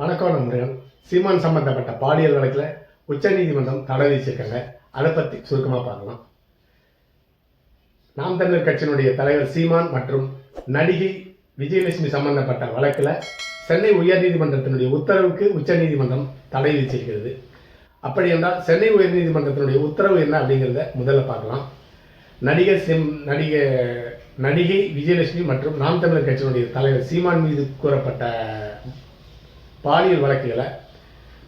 வணக்கம் நண்பர்கள். சீமான் சம்பந்தப்பட்ட பாலியல் வழக்கில் உச்சநீதிமன்றம் தடை விதிச்சிருக்காங்க. அதை பற்றி சுருக்கமாக பார்க்கலாம். நாம் தமிழர் கட்சியினுடைய தலைவர் சீமான் மற்றும் நடிகை விஜயலட்சுமி சம்பந்தப்பட்ட வழக்கில் சென்னை உயர்நீதிமன்றத்தினுடைய உத்தரவுக்கு உச்சநீதிமன்றம் தடை விதிச்சிருக்கிறது. அப்படி என்றால் சென்னை உயர்நீதிமன்றத்தினுடைய உத்தரவு என்ன அப்படிங்கிறத முதல்ல பார்க்கலாம். நடிகர் சிம் நடிகை நடிகை விஜயலட்சுமி மற்றும் நாம் தமிழர் கட்சியினுடைய தலைவர் சீமான் மீது கூறப்பட்ட பாலியல் வழக்குகளை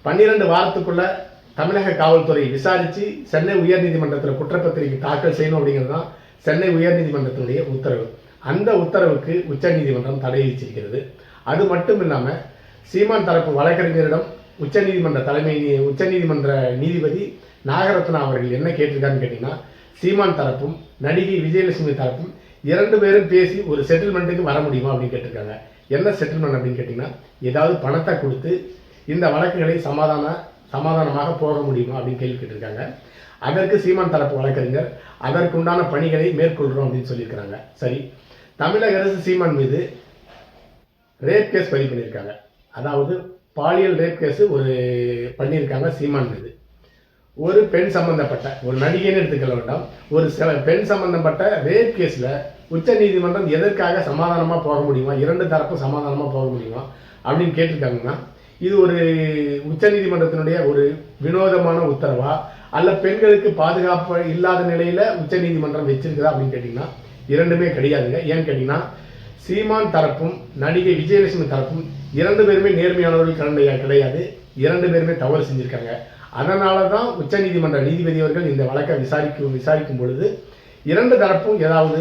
பன்னிரண்டு வாரத்துக்குள்ளே தமிழக காவல்துறை விசாரித்து சென்னை உயர்நீதிமன்றத்தில் குற்றப்பத்திரிகை தாக்கல் செய்யணும் அப்படிங்கிறது தான் சென்னை உயர்நீதிமன்றத்தினுடைய உத்தரவு. அந்த உத்தரவுக்கு உச்சநீதிமன்றம் தடை விதிச்சிருக்கிறது. அது மட்டும் இல்லாமல் சீமான் தரப்பு வழக்கறிஞரிடம் உச்சநீதிமன்ற தலைமை நீ- உச்சநீதிமன்ற நீதிபதி நாகரத்னா அவர்கள் என்ன கேட்டிருக்காருன்னு கேட்டிங்கன்னா சீமான் தரப்பும் நடிகை விஜயலட்சுமி தரப்பும் இரண்டு பேரும் பேசி ஒரு செட்டில்மெண்ட்டுக்கு வர முடியுமா அப்படின்னு கேட்டிருக்காங்க. என்ன செட்டில்மெண்ட் அப்படின்னு கேட்டிங்கன்னா ஏதாவது பணத்தை கொடுத்து இந்த வழக்குகளை சமாதான சமாதானமாக போக முடியுமா அப்படின்னு கேள்வி கேட்டிருக்காங்க. அதற்கு சீமான் தரப்பு வழக்கறிஞர் அதற்குண்டான பணிகளை மேற்கொள்கிறோம் அப்படின்னு சொல்லியிருக்கிறாங்க. சரி தமிழக அரசு சீமான் மீது ரேப் கேஸ் பதிவு பண்ணியிருக்காங்க. அதாவது பாலியல் ரேப் கேஸு ஒரு பண்ணியிருக்காங்க சீமான் மீது. ஒரு பெண் சம்பந்தப்பட்ட ஒரு நடிகைன்னு எடுத்துக்கொள்ள வேண்டாம். ஒரு சில பெண் சம்பந்தப்பட்ட ரேப் கேஸில் உச்ச நீதிமன்றம் எதற்காக சமாதானமாக போக முடியுமா? இரண்டு தரப்பும் சமாதானமாக போக முடியுமா? அப்படின்னு கேட்டிருக்காங்கன்னா இது ஒரு உச்ச நீதிமன்றத்தினுடைய ஒரு வினோதமான உத்தரவா? அல்ல பெண்களுக்கு பாதுகாப்பு இல்லாத நிலையில உச்ச நீதிமன்றம் வச்சிருக்குதா அப்படின்னு கேட்டிங்கன்னா இரண்டுமே கிடையாதுங்க. ஏன்னு கேட்டிங்கன்னா சீமான் தரப்பும் நடிகை விஜயலட்சுமி தரப்பும் இரண்டு பேருமே நேர்மையானவர்கள் கிடையாது கிடையாது. இரண்டு பேருமே தவறு செஞ்சுருக்காங்க. அதனால தான் உச்சநீதிமன்ற நீதிபதி அவர்கள் இந்த வழக்கை விசாரிக்கும் விசாரிக்கும் பொழுது இரண்டு தரப்பும் ஏதாவது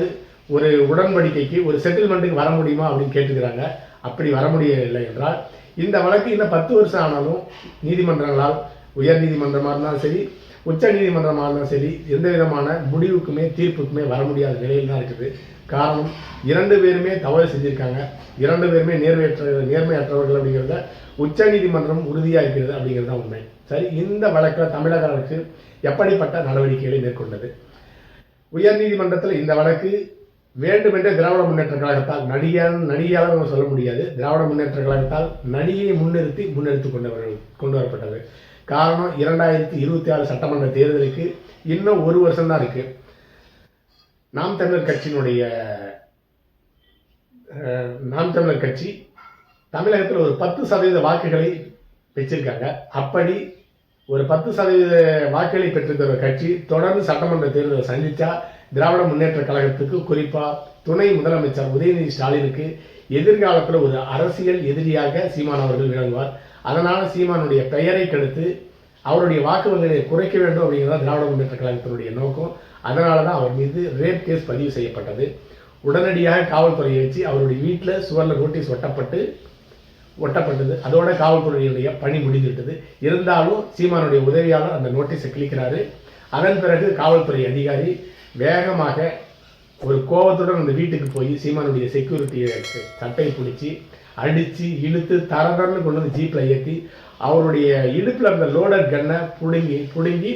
ஒரு உடன்படிக்கைக்கு ஒரு செட்டில்மெண்ட்டுக்கு வர முடியுமா அப்படின்னு கேட்டுக்கிறாங்க. அப்படி வர முடியவில்லை என்றால் இந்த வழக்கு இன்னும் பத்து வருஷம் ஆனாலும் நீதிமன்றங்களால் உயர் நீதிமன்றமாக இருந்தாலும் சரி உச்ச நீதிமன்றமாக இருந்தாலும் சரி எந்த விதமான முடிவுக்குமே தீர்ப்புக்குமே வர முடியாத நிலையில் தான் இருக்குது. காரணம் இரண்டு பேருமே தவறு செஞ்சுருக்காங்க. இரண்டு பேருமே நேர்மையற்ற நேர்மையற்றவர்கள் அப்படிங்கிறத உச்ச நீதிமன்றம் உறுதியாக இருக்கிறது அப்படிங்கிறது தான் உண்மை. சரி இந்த வழக்கில் தமிழக அரசு எப்படிப்பட்ட நடவடிக்கைகளை மேற்கொண்டது? உயர்நீதிமன்றத்தில் இந்த வழக்கு வேண்டுமென்றே திராவிட முன்னேற்ற கழகத்தால் நடிகையான நடிகையாளர் சொல்ல முடியாது. திராவிட முன்னேற்ற கழகத்தால் நடிகையை முன்னிறுத்தி முன்னெடுத்து கொண்டவர்கள். கொண்டு வரப்பட்டது காரணம் இரண்டாயிரத்தி இருபத்தி ஆறு சட்டமன்ற தேர்தலுக்கு இன்னும் ஒரு வருஷம் தான் இருக்கு. நாம் தமிழர் கட்சியினுடைய நாம் தமிழர் கட்சி தமிழகத்தில் ஒரு பத்து சதவீத வாக்குகளை பெற்றிருக்காங்க. அப்படி ஒரு பத்து சதவீத வாக்குகளை பெற்றிருக்கிற கட்சி தொடர்ந்து சட்டமன்ற தேர்தலை சந்திச்சா திராவிட முன்னேற்ற கழகத்துக்கு குறிப்பா துணை முதலமைச்சர் உதயநிதி ஸ்டாலினுக்கு எதிர்காலத்தில் ஒரு அரசியல் எதிரியாக சீமான் அவர்கள் விளங்குவார். அதனால் சீமானுடைய பெயரை கெடுத்து அவருடைய வாக்கு குறைக்க வேண்டும் அப்படிங்கிறது திராவிட முன்னேற்ற கழகத்தினுடைய நோக்கம். அதனால தான் அவர் மீது ரேப் கேஸ் பதிவு செய்யப்பட்டது. உடனடியாக காவல்துறையை வச்சு அவருடைய வீட்டில் சுவரில் நோட்டீஸ் ஒட்டப்பட்டு ஒட்டப்பட்டது. அதோட காவல்துறையினுடைய பணி முடிந்துவிட்டது. இருந்தாலும் சீமானுடைய உதவியாளர் அந்த நோட்டீஸை கிளிக்கிறாரு அதன் பிறகு காவல்துறை அதிகாரி வேகமாக ஒரு கோபத்துடன் அந்த வீட்டுக்கு போய் சீமானுடைய செக்யூரிட்டியை சட்டை பிடிச்சி அடித்து இழுத்து தரதரன்னு கொண்டு வந்து ஜீப்பில் ஏற்றி அவருடைய இடுப்பில் இருந்த லோடர் கன்னை பிடுங்கி பிடுங்கி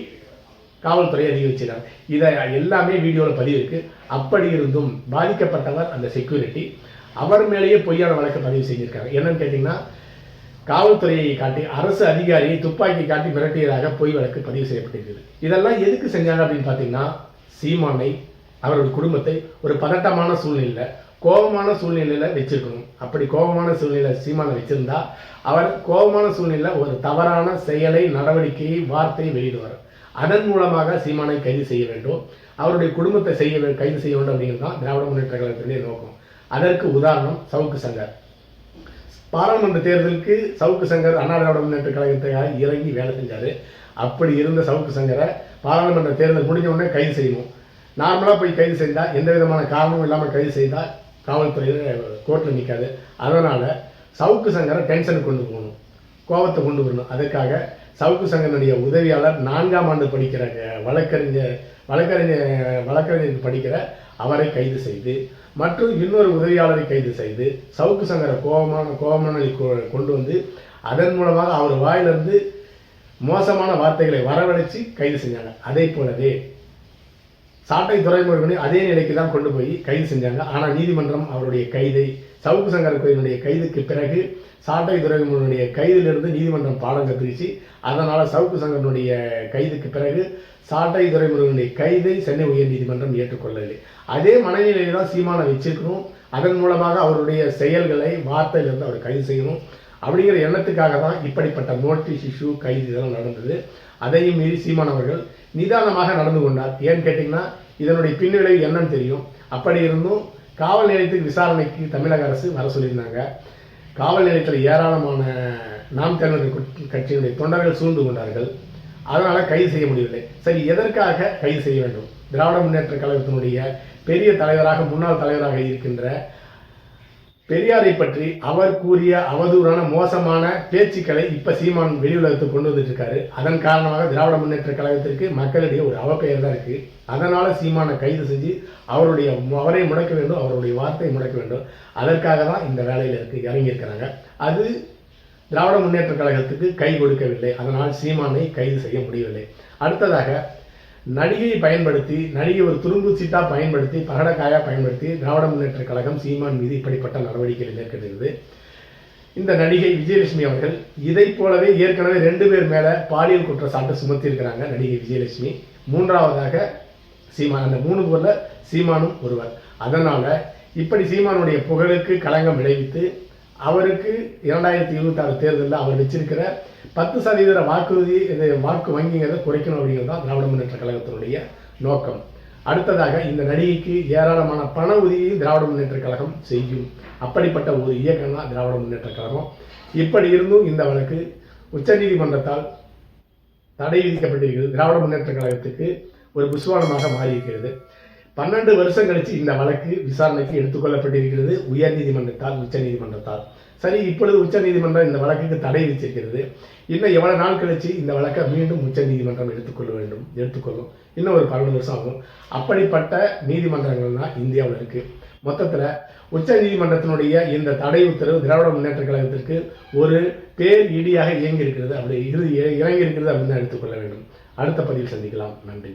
காவல்துறை அதிக வச்சிருக்காங்க இதை எல்லாமே வீடியோவில் பதிவு இருக்கு. அப்படி இருந்தும் பாதிக்கப்பட்டவர் அந்த செக்யூரிட்டி அவர் மேலேயே பொய்யான வழக்கு பதிவு செஞ்சிருக்காங்க. என்னன்னு கேட்டிங்கன்னா காவல்துறையை காட்டி அரசு அதிகாரியை துப்பாக்கி காட்டி மிரட்டியதாக பொய் வழக்கு பதிவு செய்யப்பட்டிருக்குது. இதெல்லாம் எதுக்கு செஞ்சாங்க அப்படின்னு பார்த்தீங்கன்னா சீமானை அவருடைய குடும்பத்தை ஒரு பதட்டமான சூழ்நிலையில் கோபமான சூழ்நிலையில் வச்சிருக்கணும். அப்படி கோபமான சூழ்நிலை சீமானை வச்சிருந்தா அவர் கோபமான சூழ்நிலையில் ஒரு தவறான செயலை நடவடிக்கையை வார்த்தையை வெளியிடுவார். அதன் மூலமாக சீமானை கைது செய்ய வேண்டும். அவருடைய குடும்பத்தை செய்ய கைது செய்ய வேண்டும் அப்படிங்கிறது தான் திராவிட முன்னேற்ற கழகத்தினுடைய நோக்கம். அதற்கு உதாரணம் சவுக்கு சங்கர். பாராளுமன்ற தேர்தலுக்கு சவுக்கு சங்கர் அண்ணா திராவிட முன்னேற்ற கழகத்துக்காக இறங்கி வேலை செஞ்சார். அப்படி இருந்த சவுக்கு சங்கரை பாராளுமன்ற தேர்தல் முடிஞ்ச உடனே கைது செய்யணும். நார்மலாக போய் கைது செய்தால் எந்த விதமான காரணமும் இல்லாமல் கைது செய்தால் காவல்துறையில் கோர்ட்டில் நிற்காது அதனால் சவுக்கு சங்கரை டென்ஷனுக்கு கொண்டு போகணும். கோபத்தை கொண்டு வரணும். அதுக்காக சவுக்கு சங்கனுடைய உதவியாளர் நான்காம் ஆண்டு படிக்கிற அஹ், வழக்கறிஞர் வழக்கறிஞர் வழக்கறிஞருக்கு படிக்கிற அவரை கைது செய்து மற்றும் இன்னொரு உதவியாளரை கைது செய்து சவுக்கு சங்கரை கோபமான கோபமான கொண்டு வந்து அதன் மூலமாக அவர் வாயிலிருந்து மோசமான வார்த்தைகளை வரவழைச்சு கைது செஞ்சாங்க. அதே போலவே சாட்டை துறைமுருகனை அதே நிலைக்கு தான் கொண்டு போய் கைது செஞ்சாங்க. ஆனால் நீதிமன்றம் அவருடைய கைதை சவுக்கு சங்கர கோயிலுடைய கைதுக்கு பிறகு சாட்டை துறைமுகனுடைய கைதிலிருந்து நீதிமன்றம் பாடம் கற்பிச்சு அதனால் சவுக்கு சங்கரனுடைய கைதுக்கு பிறகு சாட்டை துறைமுகனுடைய கைதை சென்னை உயர்நீதிமன்றம் ஏற்றுக்கொள்ளவில்லை. அதே மனநிலையை தான் சீமானை வச்சிருக்கணும். அதன் மூலமாக அவருடைய செயல்களை வார்த்தையிலிருந்து அவர் கைது செய்யணும். அப்படிங்கிற எண்ணத்துக்காக தான் இப்படிப்பட்ட நோட்டீஸ் இஷ்யூ கைது இதெல்லாம் நடந்தது. அதையும் மீறி சீமான் அவர்கள் நிதானமாக நடந்து கொண்டார். ஏன்னு கேட்டிங்கன்னா இதனுடைய பின்விளைவு என்னன்னு தெரியும். அப்படி இருந்தும் காவல் நிலையத்துக்கு விசாரணைக்கு தமிழக அரசு வர சொல்லியிருந்தாங்க. காவல் நிலையத்தில் ஏராளமான நாம் தமிழர் கட்சியினுடைய தொண்டர்கள் சூழ்ந்து கொண்டார்கள். அதனால் கைது செய்ய முடியவில்லை. சரி எதற்காக கைது செய்ய வேண்டும்? திராவிட முன்னேற்ற கழகத்தினுடைய பெரிய தலைவராக முன்னாள் தலைவராக இருக்கின்ற பெரியாரை பற்றி அவர் கூறிய அவதூறான மோசமான பேச்சுக்களை இப்ப சீமான் வெளியுலகத்துக்கு கொண்டு வந்துட்டு இருக்காரு. அதன் காரணமாக திராவிட முன்னேற்ற கழகத்திற்கு மக்களிடையே ஒரு அவப்பெயர் தான் இருக்கு. அதனால சீமானை கைது செஞ்சு அவருடைய அவரை முடக்க வேண்டும் அவருடைய வார்த்தையை முடக்க வேண்டும். அதற்காக தான் இந்த வேலையில இருக்கு இறங்கியிருக்கிறாங்க. அது திராவிட முன்னேற்ற கழகத்துக்கு கை கொடுக்கவில்லை. அதனால் சீமானை கைது செய்ய முடியவில்லை. அடுத்ததாக நடிகையை பயன்படுத்தி நடிகை ஒரு துரும்பு சீட்டா பயன்படுத்தி பகடக்காயா பயன்படுத்தி திராவிட முன்னேற்ற கழகம் சீமான் மீது இப்படிப்பட்ட நடவடிக்கைகள் மேற்கொண்டிருந்தது இந்த நடிகை விஜயலட்சுமி அவர்கள் இதைப் போலவே ஏற்கனவே ரெண்டு பேர் மேலே பாலியல் குற்றச்சாட்டு சுமத்தியிருக்கிறாங்க நடிகை விஜயலட்சுமி. மூன்றாவதாக சீமான் அந்த மூணு பேரில் சீமானும் ஒருவர். அதனால் இப்படி சீமானுடைய புகழுக்கு களங்கம் விளைவித்து அவருக்கு இரண்டாயிரத்தி இருபத்தி ஆறு தேர்தலில் அவர் வச்சிருக்கிற பத்து சதவீத வாக்குறுதி இந்த வாக்கு வங்கிங்கிறத குறைக்கணும் அப்படிங்கிறது தான் திராவிட முன்னேற்ற கழகத்தினுடைய நோக்கம். அடுத்ததாக இந்த நடிகைக்கு ஏராளமான பண உதவியை திராவிட முன்னேற்ற கழகம் செய்யும். அப்படிப்பட்ட ஒரு இயக்கம் தான் திராவிட முன்னேற்ற கழகம். இப்படி இருந்தும் இந்த வழக்கு உச்சநீதிமன்றத்தால் தடை விதிக்கப்பட்டிருக்கிறது. திராவிட முன்னேற்ற கழகத்துக்கு ஒரு புஸ்வானமாக மாறியிருக்கிறது. பன்னெண்டு வருஷம் கழிச்சு இந்த வழக்கு விசாரணைக்கு எடுத்துக்கொள்ளப்பட்டிருக்கிறது. உயர்நீதிமன்றத்தால் உச்சநீதிமன்றத்தால். சரி இப்பொழுது உச்சநீதிமன்றம் இந்த வழக்குக்கு தடை விதிச்சிருக்கிறது. இன்னும் எவ்வளவு நாள் கழிச்சு இந்த வழக்கை மீண்டும் உச்சநீதிமன்றம் எடுத்துக்கொள்ள வேண்டும் எடுத்துக்கொள்ளும்? இன்னும் ஒரு பன்னெண்டு வருஷம் ஆகும். அப்படிப்பட்ட நீதிமன்றங்கள் தான் இந்தியாவில் இருக்கு. மொத்தத்தில் உச்ச நீதிமன்றத்தினுடைய இந்த தடை உத்தரவு திராவிட முன்னேற்ற கழகத்திற்கு ஒரு பேர் இடியாக இயங்கி இருக்கிறது அப்படி இறுதி இறங்கியிருக்கிறது அப்படின்னு எடுத்துக்கொள்ள வேண்டும். அடுத்த பதிவில் சந்திக்கலாம். நன்றி.